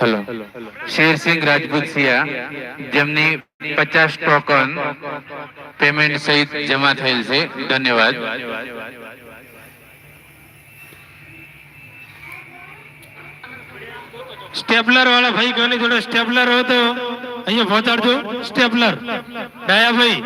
Hello. Sher Singh Rajput સિયા જેમની પચાસ token payment સહિત જમા થયેલ છે. ધન્યવાદ. સ્ટેપલર વાળા ભાઈ કોની જોડે સ્ટેપલર હોય અહીંયા પહોંચાડજો. સ્ટેપલર. ડાયા ભાઈ.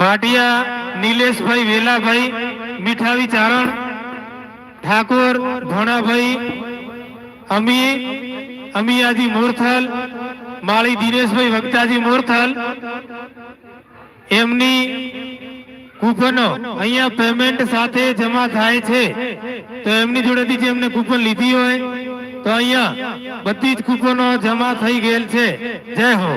ભાટિયા, નિલેશભાઈ વેલાભાઈ, મીઠાવી ચારણ, ઠાકોર ભોણાભાઈ અમી, અમિયાજી મોરથલ, માળી દિનેશભાઈ વક્તાજી મોરથલ, એમની કૂપનો અહીંયા પેમેન્ટ સાથે જમા થાય છે. તો એમની જોડેથી જે એમને કૂપન લીધી હોય, તો અહીંયા બધી જ કૂપનો જમા થઈ ગયેલ છે. જય હો.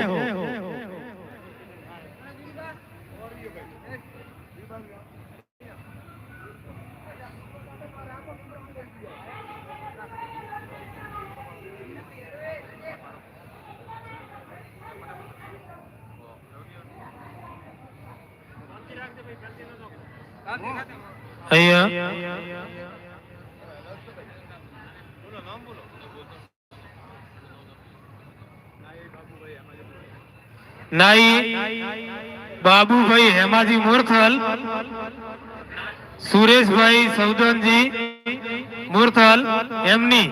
અહીંયા નાઈ, બાબુભાઈ હેમાજી મોરથલ સુરેશભાઈ સૌદનજી મોરથલ એમની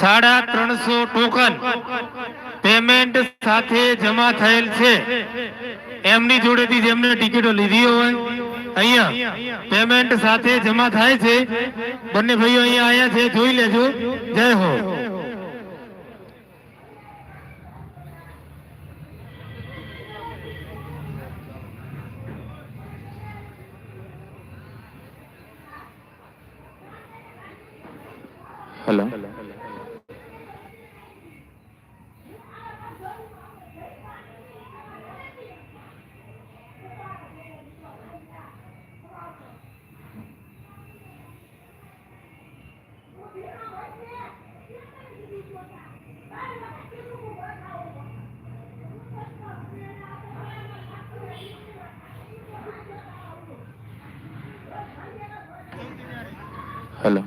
સાડા ત્રણસો ટોકન પેમેન્ટ સાથે જમા થયેલ છે. એમની જોડેથી જેમને ટિકિટો લીધી હોય અહીંયા પેમેન્ટ સાથે જમા થાય છે. બંને ભાઈઓ અહીંયા આયા છે જોઈ લેજો. જય હો. Hello hello.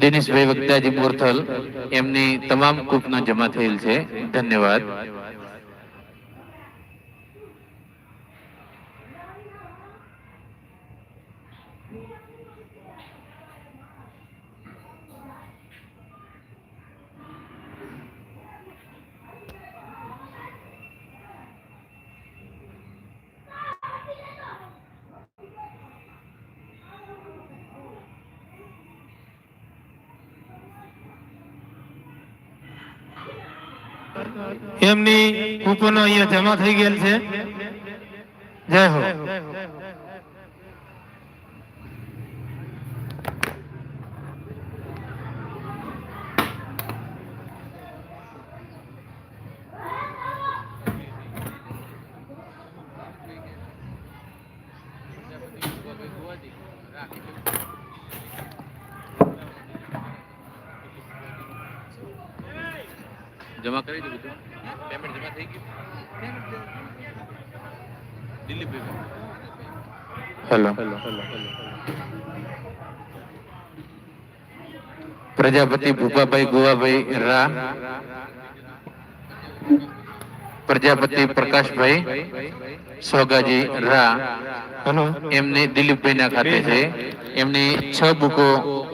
દિનેશભાઈ વક્તાજી મોરથલ એમની તમામ કૂપનો જમા થયેલ છે. ધન્યવાદ. એમની કૂપનો અહીંયા જમા થઈ ગયેલ છે. જય હો જમા કરી દીધું હતું. પેમેન્ટ જમા થઈ ગયું? દિલીપભાઈ હેલો પ્રજાપતિ ભૂપાભાઈ ગોવાભાઈ રા. પ્રજાપતિ પ્રકાશભાઈ સોગાજી રા. હેલો એમની દિલીપભાઈ ના ખાતે છે. એમની છ બુકો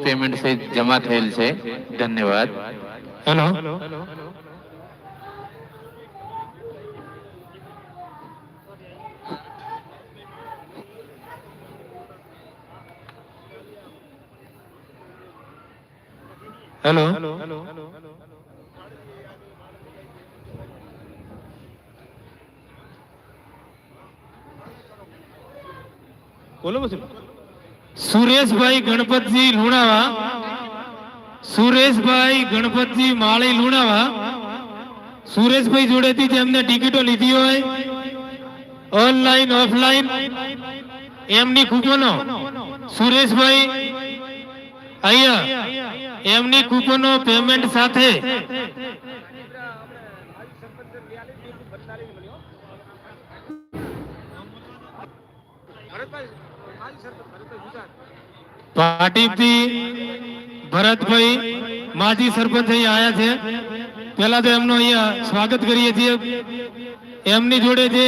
પેમેન્ટ સહિત જમા થયેલ છે. ધન્યવાદ. હેલો હેલો બોલો સુરેશભાઈ ગણપતજી લુણાવા. સુરેશભાઈ ગણપતજી માળી લુણાવા. સુરેશભાઈ જોડેથી જેમને ટિકિટો લીધી હોય ઓનલાઈન ઓફલાઈન એમની કૂપનો. સુરેશભાઈ અહીંયા. એમની કૂપનો પેમેન્ટ સાથે. પાટીપથી ભરતભાઈ માજી સરપંચ અહીંયા આવ્યા છે. પેલા તો એમનું અહીંયા સ્વાગત કરીએ છીએ. એમની જોડે જે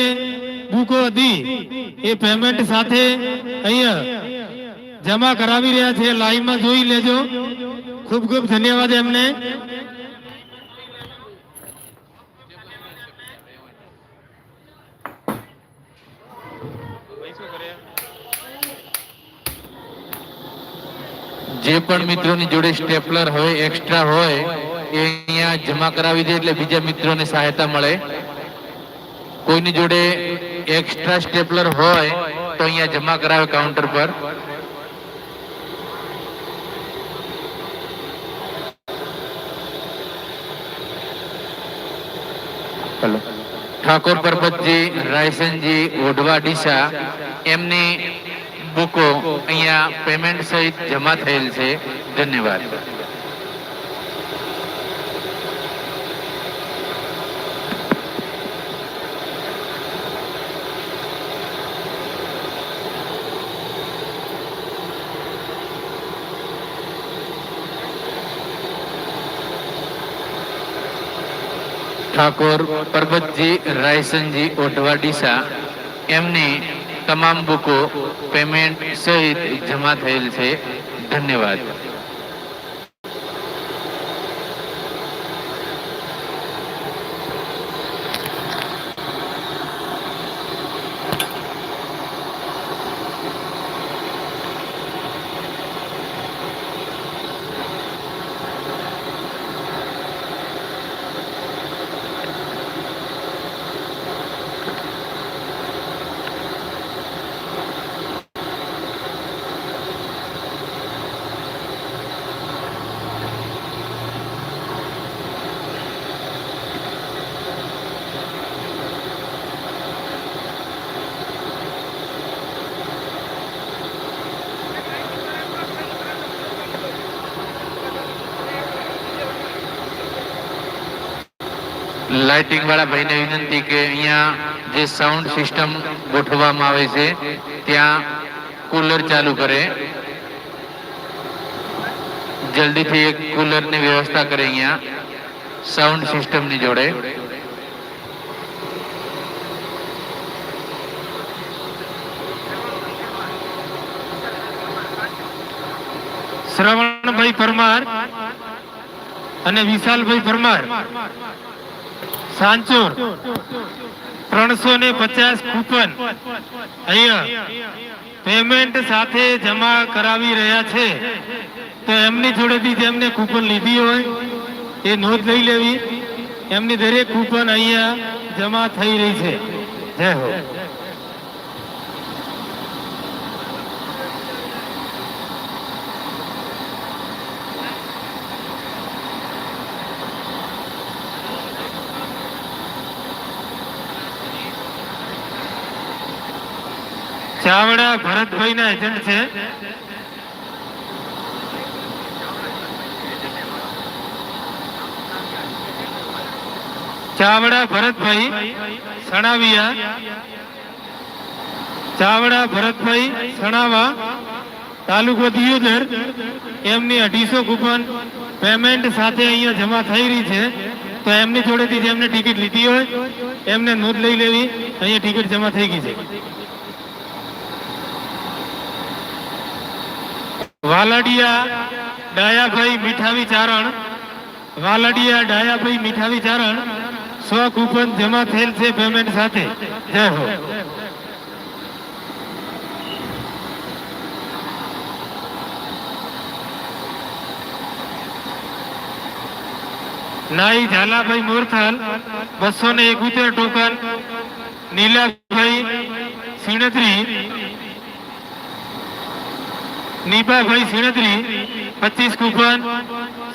બુકો હતી, એ પેમેન્ટ સાથે અહીંયા જમા કરાવી રહ્યા છે. લાઈવમાં જોઈ લેજો. ખૂબ ખૂબ ધન્યવાદ એમને. જે પણ મિત્રોની જોડે સ્ટેપલર હોય એક્સ્ટ્રા હોય, એ અહીંયા જમા કરાવી દે એટલે બીજા મિત્રોને સહાયતા મળે. કોઈની જોડે એક્સ્ટ્રા સ્ટેપલર હોય, તો અહીંયા જમા કરાવે કાઉન્ટર પર. ઠાકોર પરબતજી રાયસનજી ઓઢવા ડીસા એમની બુકો અહીંયા પેમેન્ટ સહિત જમા થયેલ છે. ધન્યવાદ. ઠાકોર પરબતજી રાયસનજી ઓઢવા ડીસા એમની તમામ બુકો પેમેન્ટ સહિત જમા થયેલ છે. ધન્યવાદ. લાઇટિંગ વાળા ભાઈને વિનંતી કે અહીંયા જે સાઉન્ડ સિસ્ટમ ગોઠવવામાં આવે છે, ત્યાં કુલર ચાલુ કરે. જલ્દીથી એક કુલરની વ્યવસ્થા કરે અહીંયા સાઉન્ડ સિસ્ટમની જોડે. શ્રવણભાઈ પરમાર અને વિશાલભાઈ પરમાર. સાંચોર. ત્રણસો ને પચાસ કૂપન. અહીંયા પેમેન્ટ સાથે જમા કરાવી રહ્યા છે. તો એમની જોડેથી જેમને કૂપન લીધી હોય, એ નોંધ લઈ લેવી. એમની દરેક કૂપન અહીંયા જમા થઈ રહી છે. જય હો. ચાવડા ભરતભાઈ ના એજન્ટ છે. ચાવડા ભરતભાઈ સણાવિયા. ચાવડા ભરતભાઈ સણાવા તાલુકો દિયોદર. એમની અઢીસો કૂપન પેમેન્ટ સાથે અહીંયા જમા થઈ રહી છે. તો એમની જોડેથી જેમને ટિકિટ લીધી હોય, એમને નોંધ લઈ લેવી. અહીંયા ટિકિટ જમા થઈ ગઈ છે. વાલડિયા ડાયાભાઈ મીઠાવી ચારણ. વાલડિયા ડાયાભાઈ મીઠાવી ચારણ. સો કૂપન જમા થયેલ છે પેમેન્ટ સાથે. જય હો. નાઈ ઝાલાભાઈ મોરથાલ બસો ને એકોતેર ટોકન. નીલાભાઈ સિણત્રી. નીપાભાઈ સિણત્રી પચીસ કૂપન,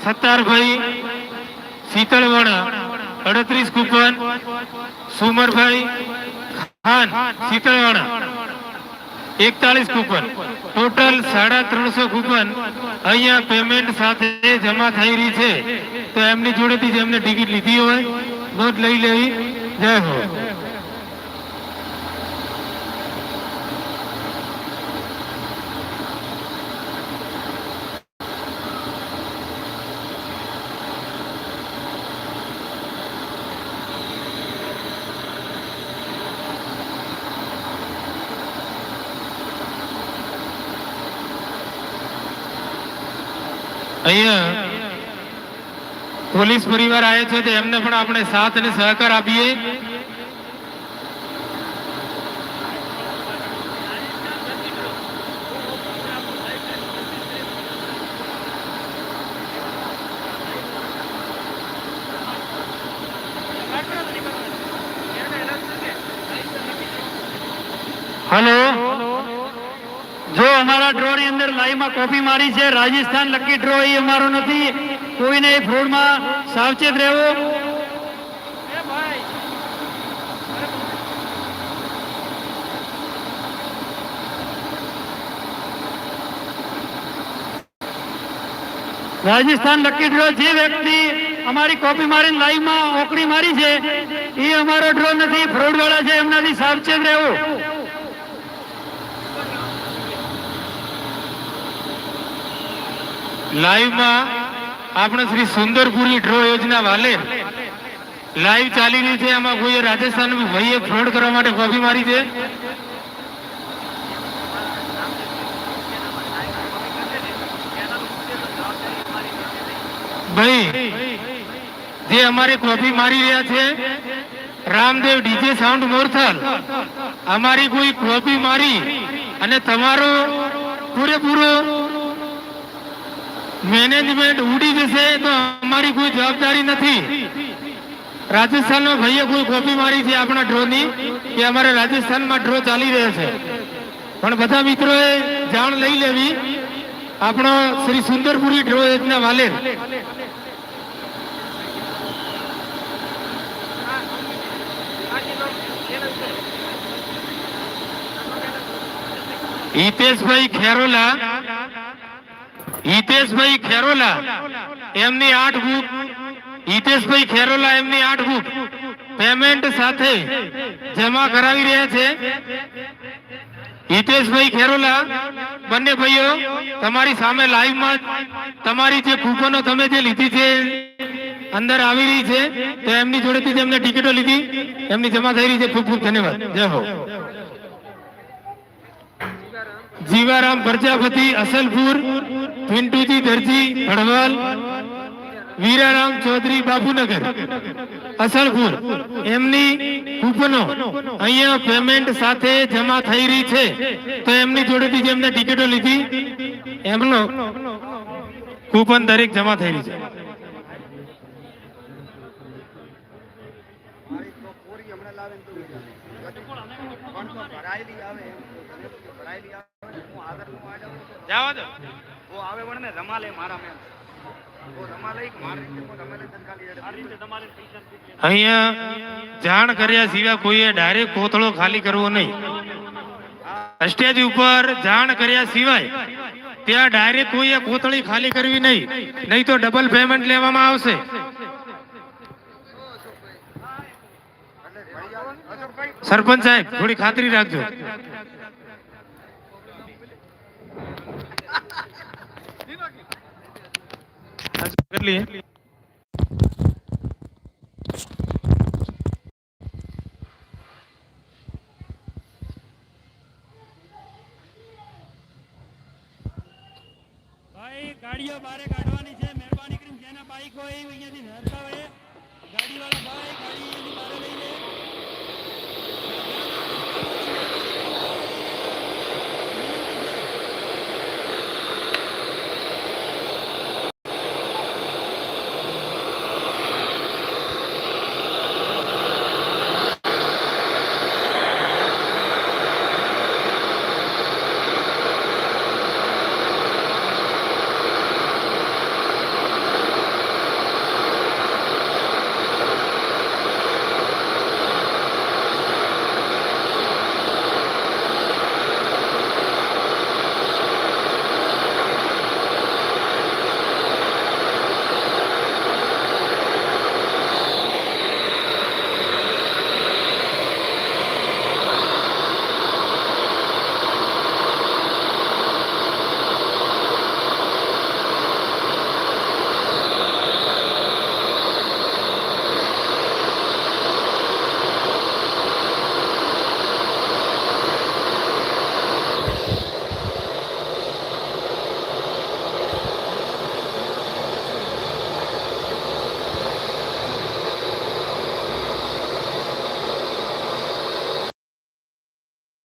સત્તારભાઈ શીતળવાડા અડત્રીસ કૂપન, સુમરભાઈ ખાન, શીતળવાણા એકતાલીસ કૂપન. ટોટલ સાડા ત્રણસો કૂપન અહીંયા પેમેન્ટ સાથે જમા થઈ રહી છે. તો એમની જોડેથી જેમને ટિકિટ લીધી હોય. નોંધ લઈ લેવી. જય હો. અહીંયા પોલીસ પરિવાર આવે છે તો એમને પણ આપણે સાથ અને સહકાર આપીએ. લાઈવમાં કોપી મારી છે. રાજસ્થાન લકી ડ્રો એ અમારો નથી. કોઈને એ ફ્રોડમાં સાવચેત રહેવું. રાજસ્થાન લકી ડ્રો જે વ્યક્તિ અમારી કોપી મારીને લાઈવમાં ઓકડી મારી છે, એ અમારો ડ્રો નથી. ફ્રોડ વાળા છે, એમનાથી સાવચેત રહેવું. લાઈવમાં આપણે શ્રી સુંદરપુરી ડ્રો યોજના વાલે લાઈવ ચાલી રહી છે. એમાં કોઈ રાજસ્થાન ભાઈએ ફ્રોડ કરવા માટે કોફી મારી છે? ભાઈ, જે અમારે કોપી મારી રહ્યા છે, રામદેવ ડીજે સાઉન્ડ મોરથલ. અમારી કોઈ કોપી મારી અને તમારો પૂરેપૂરો મેનેજમેન્ટ ઉડી જશે તો અમારી કોઈ જવાબદારી નથી. રાજસ્થાનનો ભાઈએ કોઈ કોપી મારી છે આપણા ડ્રોની કે અમારે રાજસ્થાનમાં ડ્રો ચાલી રહ્યો છે. પણ બધા મિત્રોએ જાણ લઈ લેવી. આપણો શ્રી સુંદરપુરી ડ્રો યોજના વાલેર હિતેશભાઈ ખેરોલા હિતેશભાઈ ખેરોલા, એમની આઠ બુક હિતેશભાઈ ખેરોલા, એમની આઠ બુક પેમેન્ટ સાથે જમા કરાવી રહ્યા છે. હિતેશભાઈ ખેરોલા, બંને ભાઈઓ, તમારી સામે લાઈવમાં તમારી જે કૂપનો તમે જે લીધી છે, અંદર આવી રહી છે, તો એમની જોડેથી જેમને ટિકિટો લીધી. એમની જમા થઈ રહી છે. ખૂબ ખૂબ ધન્યવાદ. જય હો. જીવારામ પ્રજાપતિ અસલપુર, પિન્ટુજી દરજી હળવલ વીરારામ ચૌધરી બાપુનગર, અસલપુર. એમની કૂપનો અહીંયા પેમેન્ટ સાથે જમા થઈ રહી છે. તો એમની જોડેથી જેમને ટિકિટો લીધી, એમનો કૂપન દરેક જમા થઈ રહી છે. જવા દો. ઓ આવે પણ ને રમા મારા મેં અહીંયા જાણ કર્યા સિવાય કોઈએ ડાયરેક્ટ કોથળો ખાલી કરવો નહીં. સ્ટેજ ઉપર જાણ કર્યા સિવાય ત્યાં ડાયરેક્ટ કોઈએ કોથળી ખાલી કરવી નહીં. નહીં તો ડબલ પેમેન્ટ લેવામાં આવશે. સરપંચ સાહેબ થોડી ખાતરી રાખજો. કેટલી लिए ભાઈ, ગાડીઓ બારે કાઢવાની છે. મહેરબાની કરીને જેના બાઈક હોય અહીંયાથી હોય. ગાડીવાળા ભાઈ, ગાડી એની બારે લઈ લે.